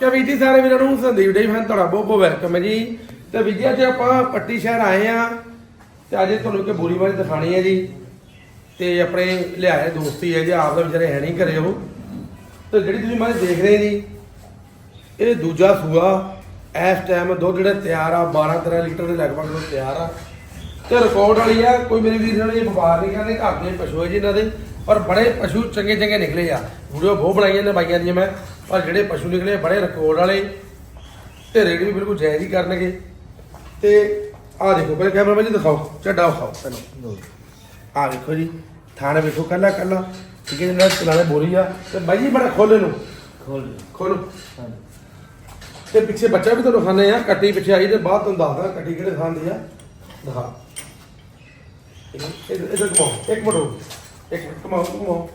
ਕਿ ਵੀਰ ਜੀ, ਸਾਰੇ ਵੀਰਾਂ ਨੂੰ ਸੰਦੀਪ ਡੇ ਫੈਨ, ਤੁਹਾਡਾ ਬਹੁਤ ਬਹੁਤ ਵੈਲਕਮ ਹੈ ਜੀ। ਤੇ ਵੀਰ ਜੀ, ਅੱਜ ਆਪਾਂ ਪੱਟੀ ਸ਼ਹਿਰ ਆਏ ਆ ਤੇ ਅੱਜ ਤੁਹਾਨੂੰ ਕਿ ਬੂਰੀ ਵਾਲੀ ਦਿਖਾਣੀ ਹੈ ਜੀ। ਤੇ ਆਪਣੇ ਲਿਆਏ ਦੋਸਤੀ ਹੈ ਜੀ, ਆਪ ਦਾ ਵਿਚਾਰੇ ਹੈ ਨਹੀਂ ਘਰੇ ਉਹ। ਤੇ ਜਿਹੜੀ ਤੁਸੀਂ ਮਾਰੇ ਦੇਖ ਰਹੇ ਜੀ, ਇਹ ਦੂਜਾ ਸੂਆ, ਇਸ ਟਾਈਮ ਦੁੱਧ ਜਿਹੜਾ ਤਿਆਰ ਆ 12 13 ਲੀਟਰ ਦੇ ਲਗਭਗ ਦੁੱਧ ਤਿਆਰ ਆ। ਤੇ ਰਿਕਾਰਡ ਵਾਲੀ ਆ, ਕੋਈ ਮੇਰੇ ਵੀਰ ਨਾਲ ਇਹ ਵਪਾਰ ਨਹੀਂ ਕਰਦੇ, ਘਰ ਦੇ ਪਸ਼ੂ ਹੈ ਜੀ ਇਹਨਾਂ ਦੇ। ਪਰ ਬੜੇ ਪਸ਼ੂ ਚੰਗੇ ਚੰਗੇ ਨਿਕਲੇ ਆ। ਵੀਡੀਓ ਬਹੁਤ ਬਣਾਈਆਂ ਨੇ ਬਾਈਆਂ ਦੀਆਂ ਮੈਂ। ਪਰ ਜਿਹੜੇ ਪਸ਼ੂ ਨਿਕਲੇ ਬੜੇ ਰਿਕਾਰਡ ਵਾਲੇ ਤੇ ਰੇਟ ਵੀ ਬਿਲਕੁਲ ਜਾਇਜ਼ ਹੀ ਕਰਨਗੇ। ਤੇ ਆ ਦੇਖੋ ਪਹਿਲੇ ਕੈਮਰਾ ਜੀ ਦਿਖਾਓ ਚੱਡਾ ਵਿਖਾਓ ਪਹਿਲਾਂ। ਆ ਦੇਖੋ ਜੀ ਥਾਣੇ ਵੇਖੋ ਕੱਲਾ ਕੱਲਾ ਠੀਕ ਹੈ ਜੀ ਨਾਲ ਚਲਾਣੇ ਬੋਰੀ ਆ। ਤੇ ਬਾਈ ਜੀ ਬੜਾ ਖੋਲੇ ਨੂੰ ਖੋਲ ਖੋਲੋ ਤੇ ਪਿੱਛੇ ਬੱਚਾ ਵੀ ਤੁਹਾਨੂੰ ਖਾਣੇ ਆ ਕੱਟੀ ਪਿੱਛੇ ਆਈ ਤੇ ਬਾਅਦ ਤੁਹਾਨੂੰ ਦੱਸਦਾ ਕੱਟੀ ਕਿਹੜੇ ਖਾਂਦੀ ਆ। ਦਿਖਾ। ਇਹ ਇਹ ਕਮਾਓ ਇੱਕ ਮਿੰਟ। ਇੱਕ ਮਿੰਟ ਕਮਾਓ ਕਮਾਓ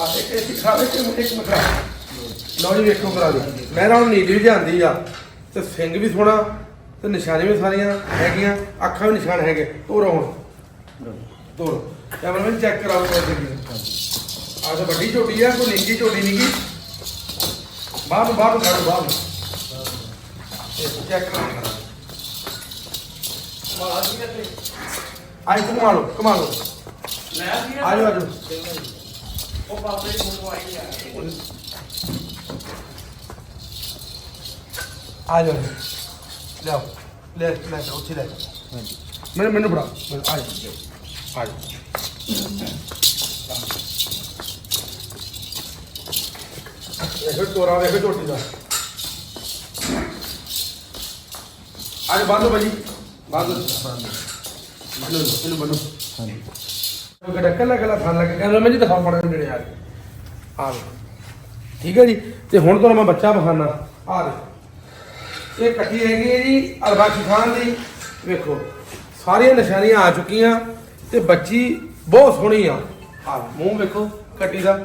ਆ ਇੱਕ ਇੱਕ ਖਾ ਇੱਕ ਮਿੰਟ ਇੱਕ ਮਿੰਟ ਖਾ ਲਓ ਜੀ ਵੇਖੋ ਕਰਾ ਦੇ ਮੈਂ ਨਾ ਹੁਣ ਨੀਲੀ ਵੀ ਜਾਂਦੀ ਆ ਤੇ ਸਿੰਘ ਵੀ ਸੋਹਣਾ ਤੇ ਨਿਸ਼ਾਨੇ ਵੀ ਸਾਰੀਆਂ ਹੈਗੀਆਂ ਅੱਖਾਂ ਵੀ ਨਿਸ਼ਾਨ ਹੈਗੇ। ਤੋਰੋ ਹੁਣ। ਤੋਰੋ। ਕੈਮਰਾਮੈਨ ਚੈੱਕ ਕਰਾਓ ਤੋਰ ਦੇ। ਆਹ ਤਾਂ ਵੱਡੀ ਝੋਟੀ ਆ ਕੋਈ ਨਿੱਕੀ ਝੋਟੀ ਨਹੀਂ ਗੀ। ਬਾਹਰ ਨੂੰ ਬਾਹਰ ਨੂੰ ਕੱਢ ਬਾਹਰ ਨੂੰ। ਚੈੱਕ ਕਰੋ ਆਈ ਕਮਾ ਲਓ ਕਮਾ ਲਓ। ਆ ਜਾਓ ਆ ਜਾਓ ਉਹ ਪਾਪੇ ਦੀ ਫੋਟੋ ਆ ਆ ਜਾਓ ਲਿਆਓ ਲੈ ਲੈ ਜਾਓ ਉੱਥੇ ਲੈ। ਜਾਓ ਮੈਨੂੰ ਮੈਨੂੰ ਫੜਾ। ਆ ਜਾਓ ਆ ਜਾਓ ਵੇਖੋ ਤੋਰਾ ਵੇਖੋ ਝੋਟੀ ਦਾ। ਆ ਜਾ, ਬੰਦੋ ਭਾਜੀ। ਬੰਦੋ ਬੰਦੋ ਇਹਨੂੰ ਬੰਦੋ ਹਾਂਜੀ। ਕਿਹੜਾ ਕੱਲਾ ਕੱਲਾ ਖਾਣ ਲੱਗ ਕਹਿੰਦਾ ਮੈਂ ਜੀ ਦਿਖਾ ਪੜਾ ਨੇੜੇ ਆ ਕੇ। ਆ ਠੀਕ ਹੈ ਜੀ? ਤੇ ਹੁਣ ਤੁਹਾਨੂੰ ਮੈਂ ਬੱਚਾ ਬਖਾਨਾ ਆ ਦੇ ਇਹ ਕੱਟੀ ਹੈਗੀ ਹੈ ਜੀ ਅਰਬਾਸ਼ੀ ਖਾਨ ਦੀ। ਵੇਖੋ, ਸਾਰੀਆਂ ਨਿਸ਼ਾਨੀਆਂ ਆ ਚੁੱਕੀਆਂ ਤੇ ਬੱਚੀ ਬਹੁਤ ਸੋਹਣੀ ਆ। ਆ ਮੂੰਹ ਵੇਖੋ ਕੱਟੀ ਦਾ।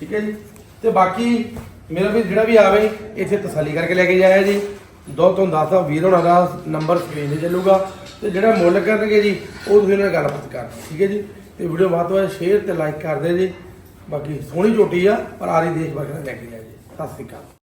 ਠੀਕ ਹੈ ਜੀ? ਤੇ ਬਾਕੀ ਮੇਰਾ ਵੀ ਜਿਹੜਾ ਵੀ ਆਵੇ, ਇੱਥੇ ਤਸੱਲੀ ਕਰਕੇ ਲੈ ਕੇ ਜਾਇਆ ਜੀ। ਦੋ ਤੋਂ ਦਸ ਆ ਵੀਰ ਹੋਣਾ ਦਾ ਨੰਬਰ ਸਕਰੀਨ ਤੇ ਚੱਲੂਗਾ। ਤੇ ਜਿਹੜਾ ਮੁੱਲ ਕਰਨਗੇ ਜੀ, ਉਹ ਤੁਸੀਂ ਇਹਨਾਂ ਨਾਲ ਗੱਲਬਾਤ ਕਰਨੀ। ਠੀਕ ਹੈ ਜੀ? ਤੇ ਵੀਡੀਓ ਵੱਧ ਤੋਂ ਵੱਧ ਸ਼ੇਅਰ ਤੇ ਲਾਈਕ ਕਰਦੇ ਜੀ। ਬਾਕੀ ਸੋਹਣੀ ਝੋਟੀ ਆ, ਪਰ ਆਰੀ ਦੇਸ਼ ਬਰਕਰ ਲੈ ਕੇ ਜਾਇਆ ਜੀ। ਸਤਿ ਸ਼੍ਰੀ ਅਕਾਲ।